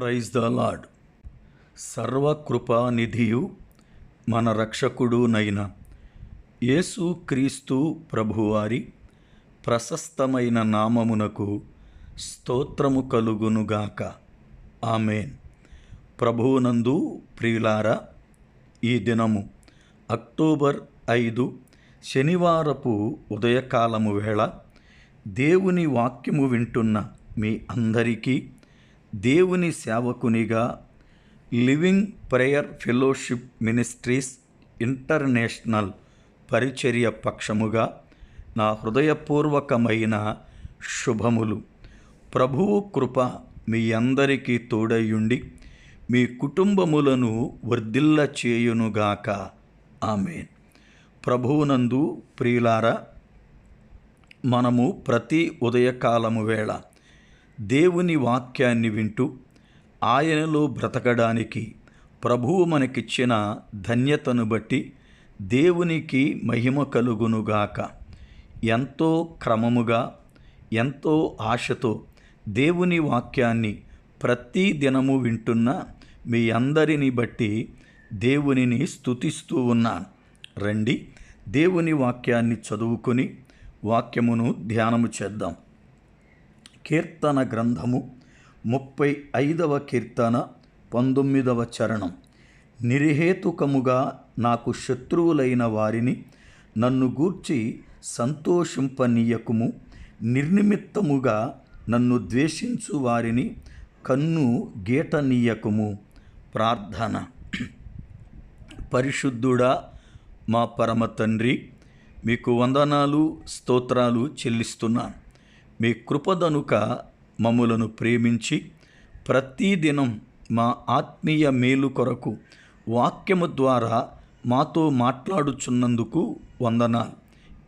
Praise the lord సర్వకృపానిధియు మన రక్షకుడునైన యేసు క్రీస్తు ప్రభువారి ప్రశస్తమైన నామమునకు స్తోత్రము కలుగునుగాక ఆమెన్. ప్రభువునందు ప్రియులారా ఈ దినము అక్టోబర్ ఐదు శనివారపు ఉదయకాలము వేళ దేవుని వాక్యము వింటున్న మీ అందరికీ దేవుని సేవకునిగా living prayer fellowship ministries international పరిచర్య పక్షముగా నా హృదయపూర్వకమైన శుభములు. ప్రభువు కృప మీ అందరికీ తోడయుండి మీ కుటుంబములను వర్ధిల్ల చేయునుగాక. ఆమెన్. ప్రభువునందు ప్రియులారా మనము ప్రతి ఉదయకాలము వేళ దేవుని వాక్యాన్ని వింటూ ఆయనలో బ్రతకడానికి ప్రభువు మనకిచ్చిన ధన్యతను బట్టి దేవునికి మహిమ కలుగునుగాక. ఎంతో క్రమముగా ఎంతో ఆశతో దేవుని వాక్యాన్ని ప్రతి దినము వింటున్న మీ అందరిని బట్టి దేవునిని స్తుతిస్తూ ఉన్నాను. రండి దేవుని వాక్యాన్ని చదువుకొని వాక్యమును ధ్యానము చేద్దాం. కీర్తన గ్రంథము ముప్పై ఐదవ కీర్తన పంతొమ్మిదవ చరణం. నిరిహేతుకముగా నాకు శత్రువులైన వారిని నన్ను గూర్చి సంతోషింపనీయకుము. నిర్నిమిత్తముగా నన్ను ద్వేషించు వారిని కన్ను గీటనీయకుము. ప్రార్థన. పరిశుద్ధుడా మా పరమ తండ్రి మీకు వందనాలు స్తోత్రాలు చెల్లిస్తున్నాను. మీ కృపదనుక మమ్ములను ప్రేమించి ప్రతిదినం మా ఆత్మీయ మేలు కొరకు వాక్యము ద్వారా మాతో మాట్లాడుచున్నందుకు వందనాలు.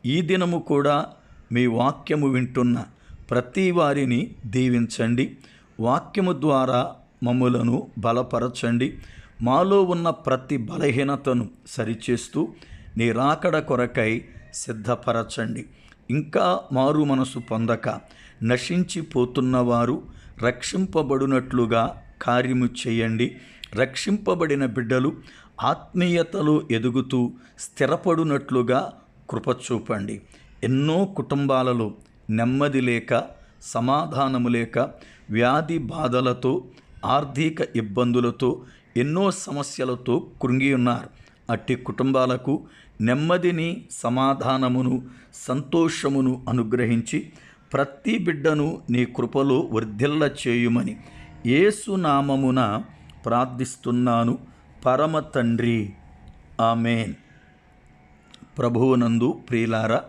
ఈ దినము కూడా మీ వాక్యము వింటున్న ప్రతి వారిని దీవించండి. వాక్యము ద్వారా మమ్ములను బలపరచండి. మాలో ఉన్న ప్రతి బలహీనతను సరిచేస్తూ నీ రాకడ కొరకై సిద్ధపరచండి. ఇంకా మారు మనసు పొందక నశించిపోతున్నవారు రక్షింపబడినట్లుగా కార్యము చేయండి. రక్షింపబడిన బిడ్డలు ఆత్మీయతలో ఎదుగుతూ స్థిరపడునట్లుగా కృప చూపండి. ఎన్నో కుటుంబాలలో నెమ్మది లేక సమాధానము లేక వ్యాధి బాధలతో ఆర్థిక ఇబ్బందులతో ఎన్నో సమస్యలతో కృంగి ఉన్నారు. అట్టి కుటుంబాలకు నెమ్మదిని సమాధానమును సంతోషమును అనుగ్రహించి ప్రతి బిడ్డను నీ కృపలో వర్ధిల్ల చేయుమని ఏసునామమున ప్రార్థిస్తున్నాను. పరమ తండ్రి. ఆమెన్. ప్రభువునందు ప్రియులారా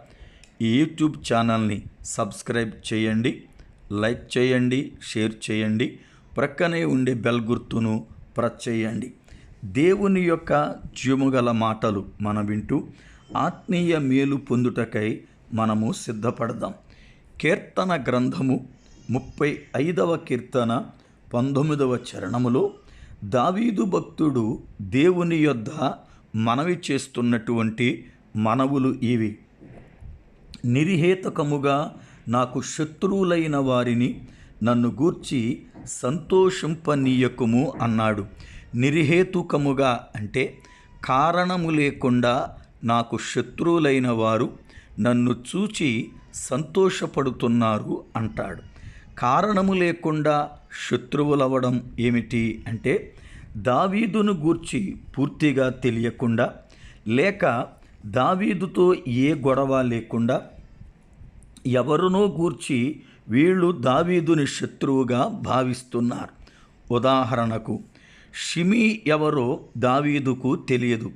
ఈ యూట్యూబ్ ఛానల్ని సబ్స్క్రైబ్ చేయండి లైక్ చేయండి షేర్ చేయండి ప్రక్కనే ఉండే బెల్ గుర్తును ప్రెస్ చేయండి. దేవుని యొక్క జ్యుముగల మాటలు మనం వింటూ ఆత్మీయ మేలు పొందుటకై మనము సిద్ధపడదాం. కీర్తన గ్రంథము ముప్పై ఐదవ కీర్తన పంతొమ్మిదవ చరణములో దావీదు భక్తుడు దేవుని యొద్ద మనవి చేస్తున్నటువంటి మనవులు ఇవి. నిరిహేతకముగా నాకు శత్రువులైన వారిని నన్ను గూర్చి సంతోషింపనీయకుము అన్నాడు. నిర్హేతుకముగా అంటే కారణము లేకుండా నాకు శత్రువులైన వారు నన్ను చూచి సంతోషపడుతున్నారు అంటాడు. కారణము లేకుండా శత్రువులవ్వడం ఏమిటి అంటే దావీదును గూర్చి పూర్తిగా తెలియకుండా లేక దావీదుతో ఏ గొడవ లేకుండా ఎవరినో గూర్చి వీళ్ళు దావీదుని శత్రువుగా భావిస్తున్నారు. ఉదాహరణకు షిమీ ఎవరో దావీదుకు తెలియదు.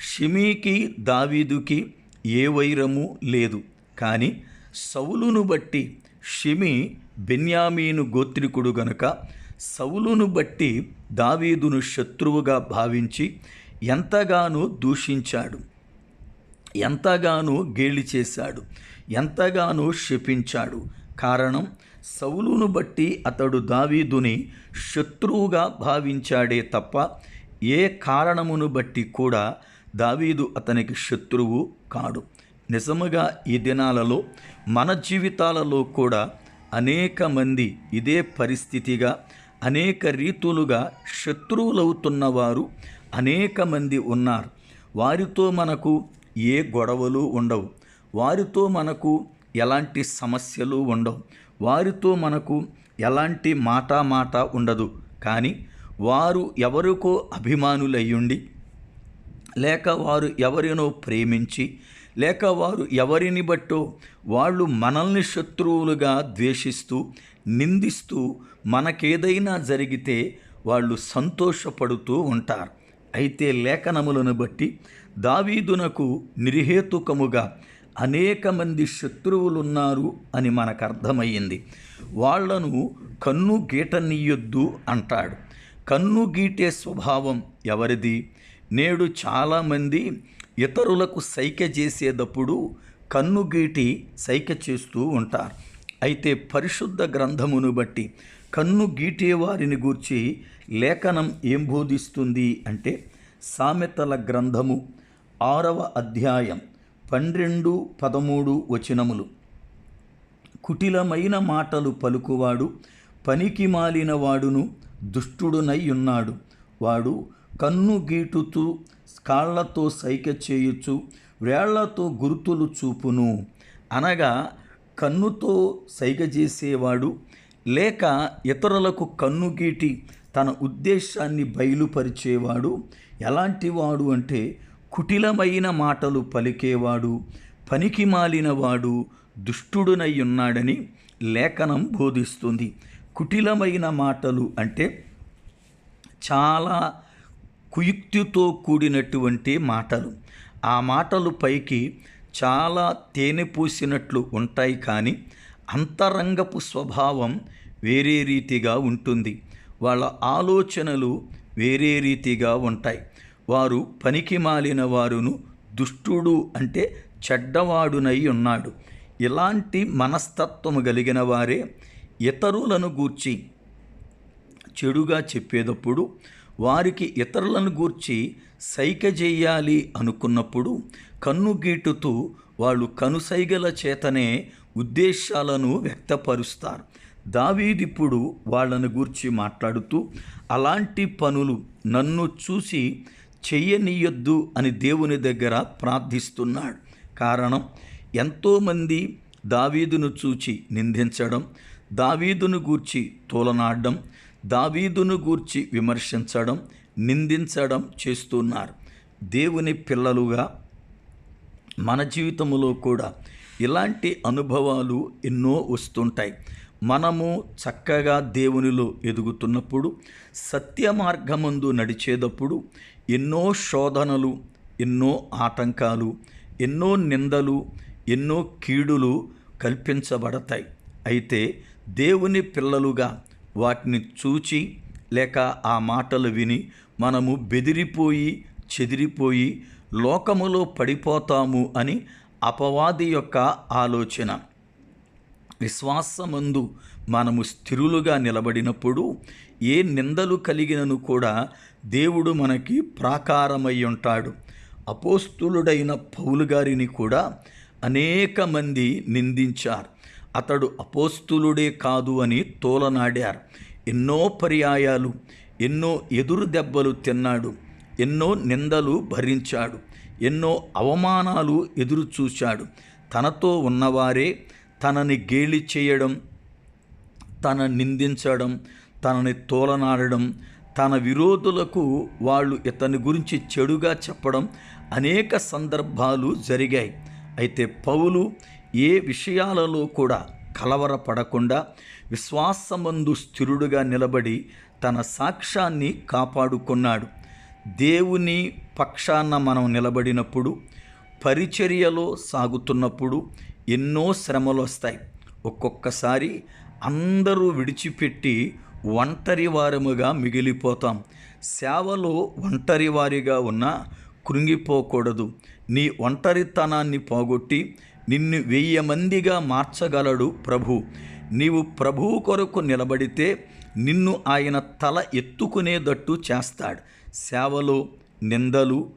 షిమీకి దావీదుకి ఏ వైరము లేదు. కానీ సౌలును బట్టి షిమి బెన్యామీను గోత్రికుడు గనుక సౌలును బట్టి దావీదును శత్రువుగా భావించి ఎంతగానో దూషించాడు. ఎంతగానో గేలి చేశాడు. ఎంతగానో శపించాడు. కారణం సౌలును బట్టి అతడు దావీదుని శత్రువుగా భావించాడే తప్ప ఏ కారణమును బట్టి కూడా దావీదు అతనికి శత్రువు కాడు. నిజముగా ఈ దినాలలో మన జీవితాలలో కూడా అనేక మంది ఇదే పరిస్థితిగా అనేక రీతులుగా శత్రువులవుతున్నవారు అనేక మంది ఉన్నారు. వారితో మనకు ఏ గొడవలు ఉండవు. వారితో మనకు ఎలాంటి సమస్యలు ఉండవు. వారితో మనకు ఎలాంటి మాట మాట ఉండదు. కానీ వారు ఎవరికో అభిమానులయ్యుండి లేక వారు ఎవరినో ప్రేమించి లేక వారు ఎవరిని బట్టో వాళ్ళు మనల్ని శత్రువులుగా ద్వేషిస్తూ నిందిస్తూ మనకేదైనా జరిగితే వాళ్ళు సంతోషపడుతూ ఉంటారు. అయితే లేఖనములను బట్టి దావీదునకు నిర్హేతుకముగా అనేక మంది శత్రువులున్నారు అని మనకు అర్థమయ్యింది వాళ్ళను కన్ను గీటనీయొద్దు అంటాడు. కన్ను గీటే స్వభావం ఎవరిది? నేడు చాలామంది ఇతరులకు సైక చేసేటప్పుడు కన్ను గీటి సైక చేస్తూ ఉంటారు. అయితే పరిశుద్ధ గ్రంథమును బట్టి కన్ను గీటే వారిని గూర్చి లేఖనం ఏం బోధిస్తుంది అంటే సామెతల గ్రంథము ఆరవ అధ్యాయం పన్నెండు పదమూడు వచనములు. కుటిలమైన మాటలు పలుకువాడు పనికి మాలిన వాడును దుష్టుడునై ఉన్నాడు వాడు కన్ను గీటుతూ కాళ్ళతో సైక చేయుచు వేళ్ళతో గుర్తులు చూపును. అనగా కన్నుతో సైగ చేసేవాడు లేక ఇతరులకు కన్ను గీటి తన ఉద్దేశాన్ని బయలుపరిచేవాడు ఎలాంటి వాడు అంటే కుటిలమైన మాటలు పలికేవాడు పనికి మాలినవాడు దుష్టుడునై ఉన్నాడని లేఖనం బోధిస్తుంది. కుటిలమైన మాటలు అంటే చాలా కుయుక్తితో కూడినటువంటి మాటలు. ఆ మాటలు పైకి చాలా తేనె పూసినట్లు ఉంటాయి కానీ అంతరంగపు స్వభావం వేరే రీతిగా ఉంటుంది. వాళ్ళ ఆలోచనలు వేరే రీతిగా ఉంటాయి. వారు పనికి మాలిన వారును దుష్టుడు అంటే చెడ్డవాడునై ఉన్నాడు. ఇలాంటి మనస్తత్వము కలిగిన వారే ఇతరులను గూర్చి చెడుగా చెప్పేటప్పుడు వారికి ఇతరులను గూర్చి సైక చేయాలి అనుకున్నప్పుడు కన్ను గీటుతూ వాళ్ళు కనుసైగల చేతనే ఉద్దేశాలను వ్యక్తపరుస్తారు. దావీదిప్పుడు వాళ్ళను గూర్చి మాట్లాడుతూ అలాంటి పనులు నన్ను చూసి చెయ్యనీయొద్దు అని దేవుని దగ్గర ప్రార్థిస్తున్నాడు. కారణం ఎంతోమంది దావీదును చూచి నిందించడం దావీదును గూర్చి తోలనాడడం దావీదును గూర్చి విమర్శించడం నిందించడం చేస్తున్నారు. దేవుని పిల్లలుగా మన జీవితంలో కూడా ఇలాంటి అనుభవాలు ఎన్నో వస్తుంటాయి. మనము చక్కగా దేవునిలో ఎదుగుతున్నప్పుడు సత్య మార్గమందు నడిచేటప్పుడు ఎన్నో శోధనలు ఎన్నో ఆటంకాలు ఎన్నో నిందలు ఎన్నో కీడులు కల్పించబడతాయి. అయితే దేవుని పిల్లలుగా వాటిని చూచి లేక ఆ మాటలు విని మనము బెదిరిపోయి చెదిరిపోయి లోకములో పడిపోతాము అని అపవాది యొక్క ఆలోచన. విశ్వాసమందు మనము స్థిరులుగా నిలబడినప్పుడు ఏ నిందలు కలిగినను కూడా దేవుడు మనకి ప్రాకారమై ఉంటాడు. అపోస్తులుడైన పౌలు గారిని కూడా అనేక మంది నిందించారు. అతడు అపోస్తులుడే కాదు అని తోలనాడారు. ఎన్నో పర్యాయాలు ఎన్నో ఎదురు దెబ్బలు తిన్నాడు. ఎన్నో నిందలు భరించాడు. ఎన్నో అవమానాలు ఎదురు చూశాడు. తనతో ఉన్నవారే తనని గేలి చేయడం తన నిందించడం తనని తోలనాడడం తన విరోధులకు వాళ్ళు ఇతని గురించి చెడుగా చెప్పడం అనేక సందర్భాలు జరిగాయి. అయితే పౌలు ఏ విషయాలలో కూడా కలవరపడకుండా విశ్వాసమందు స్థిరుడుగా నిలబడి తన సాక్ష్యాన్ని కాపాడుకున్నాడు. దేవుని పక్షాన మనం నిలబడినప్పుడు పరిచర్యలో సాగుతున్నప్పుడు ఎన్నో శ్రమలు వస్తాయి. ఒక్కొక్కసారి అందరూ విడిచిపెట్టి ఒంటరి వారముగా మిగిలిపోతాం. సేవలో ఒంటరి వారిగా ఉన్నా కృంగిపోకూడదు. నీ ఒంటరితనాన్ని పోగొట్టి నిన్ను వెయ్యి మందిగా మార్చగలడు ప్రభు. నీవు ప్రభువు కొరకు నిలబడితే నిన్ను ఆయన తల ఎత్తుకునేటట్టు చేస్తాడు. సేవలో నిందలు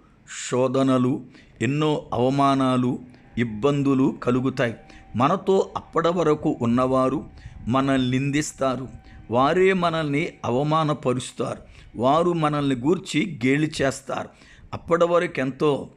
శోధనలు ఎన్నో అవమానాలు ఇబ్బందులు కలుగుతాయి. మనతో అప్పటి వరకు ఉన్నవారు మనల్ని నిందిస్తారు. వారే మనల్ని అవమానపరుస్తారు. వారు మనల్ని గూర్చి గేలి చేస్తారు. అప్పటి వరకు ఎంతో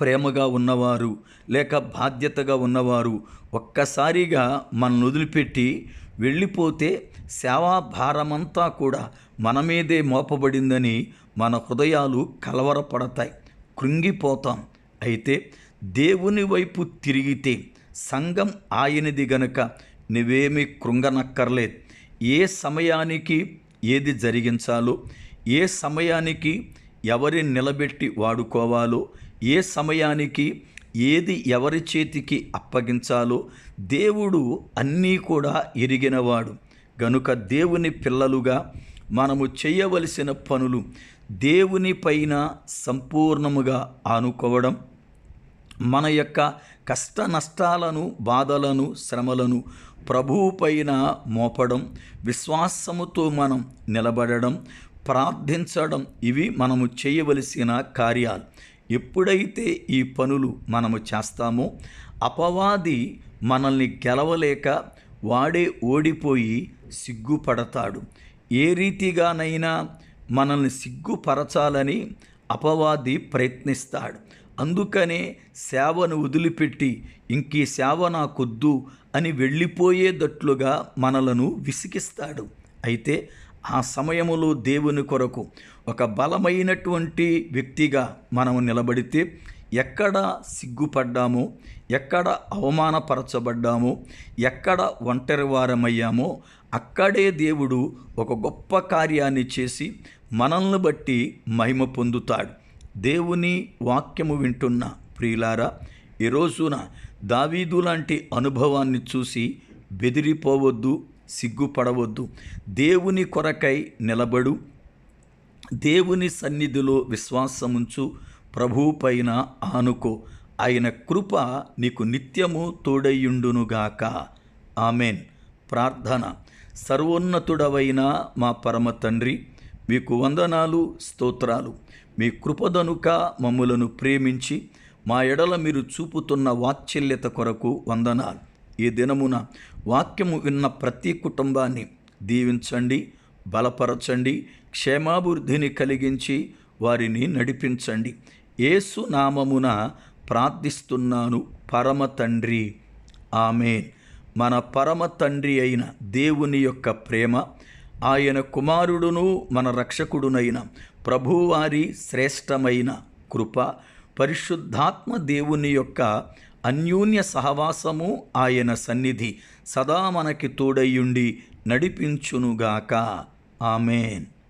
ప్రేమగా ఉన్నవారు లేక బాధ్యతగా ఉన్నవారు ఒక్కసారిగా మనల్ని వదిలిపెట్టి వెళ్ళిపోతే సేవా భారమంతా కూడా మన మీదే మోపబడిందని మన హృదయాలు కలవరపడతాయి. కృంగిపోతాం. అయితే దేవుని వైపు తిరిగితే సంఘం ఆయనది గనుక నువ్వేమీ కృంగనక్కర్లేదు. ఏ సమయానికి ఏది జరిగించాలో ఏ సమయానికి ఎవరిని నిలబెట్టి వాడుకోవాలో ఏ సమయానికి ఏది ఎవరి చేతికి అప్పగించాలో దేవుడు అన్నీ కూడా ఎరిగినవాడు. గనుక దేవుని పిల్లలుగా మనము చేయవలసిన పనులు దేవుని పైన సంపూర్ణముగా ఆనుకోవడం మన యొక్క కష్ట నష్టాలను బాధలను శ్రమలను ప్రభువు పైన మోపడం విశ్వాసముతో మనం నిలబడడం ప్రార్థించడం ఇవి మనము చేయవలసిన కార్యాలు. ఎప్పుడైతే ఈ పనులు మనము చేస్తామో అపవాది మనల్ని గెలవలేక వాడే ఓడిపోయి సిగ్గుపడతాడు. ఏ రీతిగానైనా మనల్ని సిగ్గుపరచాలని అపవాది ప్రయత్నిస్తాడు. అందుకనే సేవను వదిలిపెట్టి ఇంకీ సేవ నాకొద్దు అని వెళ్ళిపోయేటట్లుగా మనలను విసిగిస్తాడు. అయితే ఆ సమయములో దేవుని కొరకు ఒక బలమైనటువంటి వ్యక్తిగా మనము నిలబడితే ఎక్కడ సిగ్గుపడ్డామో ఎక్కడ అవమానపరచబడ్డామో ఎక్కడ ఒంటరి వారమయ్యామో అక్కడే దేవుడు ఒక గొప్ప కార్యాన్ని చేసి మనల్ని బట్టి మహిమ పొందుతాడు. దేవుని వాక్యము వింటున్న ప్రియులారా ఈ రోజున దావీదు లాంటి అనుభవాన్ని చూసి బెదిరిపోవద్దు సిగ్గుపడవద్దు. దేవుని కొరకై నిలబడు దేవుని సన్నిధిలో విశ్వాసముంచు ప్రభువు పైన ఆనుకో. ఆయన కృప నీకు నిత్యము తోడయ్యుండునుగాక ఆమెన్. ప్రార్థన. సర్వోన్నతుడవైన మా పరమ తండ్రి మీకు వందనాలు స్తోత్రాలు. మీ కృపదనుక మమ్ములను ప్రేమించి మా ఎడల మీరు చూపుతున్న వాత్సల్యత కొరకు వందనాలు. ఈ దినమున వాక్యము విన్న ప్రతి కుటుంబాన్ని దీవించండి బలపరచండి క్షేమాభివృద్ధిని కలిగించి వారిని నడిపించండి. ఏసు నామమున ప్రార్థిస్తున్నాను పరమ తండ్రి. ఆమె మన పరమ తండ్రి అయిన దేవుని యొక్క ప్రేమ ఆయన కుమారుడును మన రక్షకుడునైన ప్రభువారి శ్రేష్టమైన కృప పరిశుద్ధాత్మ దేవుని యొక్క అన్యోన్య సహవాసము ఆయన సన్నిధి సదా మనకి తోడయ్యుండి నడిపించునుగాక. ఆమెన్.